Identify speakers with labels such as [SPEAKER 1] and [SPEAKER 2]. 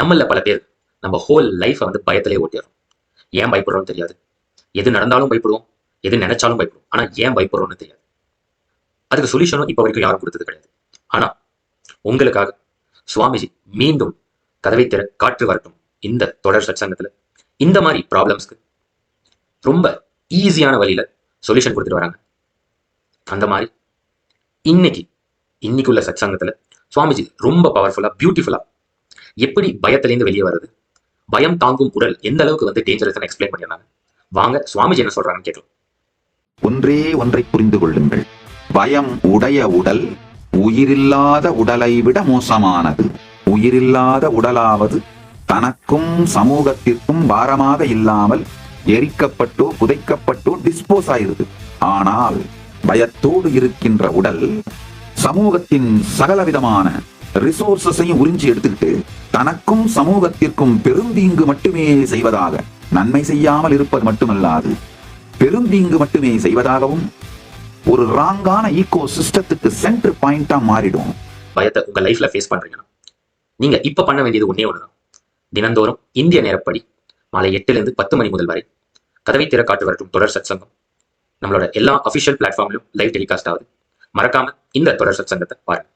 [SPEAKER 1] நம்மள பல பேர் நம்ம ஹோல் லைஃப்பை வந்து பயத்திலே ஓட்டிடுறோம். ஏன் பயப்படுறோம்னு தெரியாது. எது நடந்தாலும் பயப்படுவோம் எது நினைச்சாலும் பயப்படுவோம். ஆனால் ஏன் பயப்படுறோம்னு தெரியாது. அதுக்கு சொல்யூஷனும் இப்போ வரைக்கும் யாரும் கொடுத்தது கிடையாது. ஆனா உங்களுக்காக சுவாமிஜி மீண்டும் கதவை திற காற்று வரட்டும் இந்த தொடர் சத்சங்கத்துல. இந்த மாதிரி ப்ராப்ளம்ஸ்க்கு ரொம்ப ஈஸியான வழியில சொல்யூஷன் கொடுத்துட்டு வராங்க. அந்த மாதிரி இன்னைக்கு இன்னைக்குள்ள சத்சங்கத்துல சுவாமிஜி ரொம்ப பவர்ஃபுல்லா பியூட்டிஃபுல்லா எப்படி பயத்திலேருந்து வெளியே வருது? பயம் தாங்கும் உடல் எந்த அளவுக்கு வந்து டேஞ்சரஸ் எக்ஸ்பிளைன் பண்ணியிருந்தாங்க? வாங்க சுவாமிஜி என்ன சொல்றாங்கன்னு கேட்கலாம்.
[SPEAKER 2] ஒன்றே ஒன்றை புரிந்து கொள்ளுங்கள். பயம் உடைய உடல் உயிரில்லாத உடலை விட மோசமானது. உயிரில்லாத உடலாவது தனக்கும் சமூகத்திற்கும் பாரமாக இல்லாமல் எரிக்கப்பட்டோ புதைக்கப்பட்டோ டிஸ்போஸ் ஆயிருது. ஆனால் பயத்தோடு இருக்கின்ற உடல் சமூகத்தின் சகலவிதமான ரிசோர்சஸையும் உறிஞ்சி எடுத்துக்கிட்டு தனக்கும் சமூகத்திற்கும் பெருந்தீங்கு மட்டுமே செய்வதாக நன்மை செய்யாமல் இருப்பது மட்டுமல்லாது பெருந்தீங்கு மட்டுமே செய்வதாகவும் ஒரு ராங்கான ஈகோ சிஸ்டத்துக்கு சென்டர் பாயிண்டா மாறிடும்.
[SPEAKER 1] பயத்தை உங்க லைஃப்ல ஃபேஸ் பண்றீங்கன்னா நீங்க இப்ப பண்ண வேண்டியது ஒண்ணே ஒண்ணுதான். தினந்தோறும் இந்திய நேரப்படி மாலை எட்டுல இருந்து பத்து மணி முதல் வரை கதவை திற காட்டு வரட்டும் தொடர் சத்சங்கம். நம்மளோட எல்லா அபிஷியல் பிளாட்ஃபார்ம்லயும் லைவ் டெலிகாஸ்ட் ஆகுது. மறக்காம இந்த தொடர் சத்சங்கத்தை பாருங்க.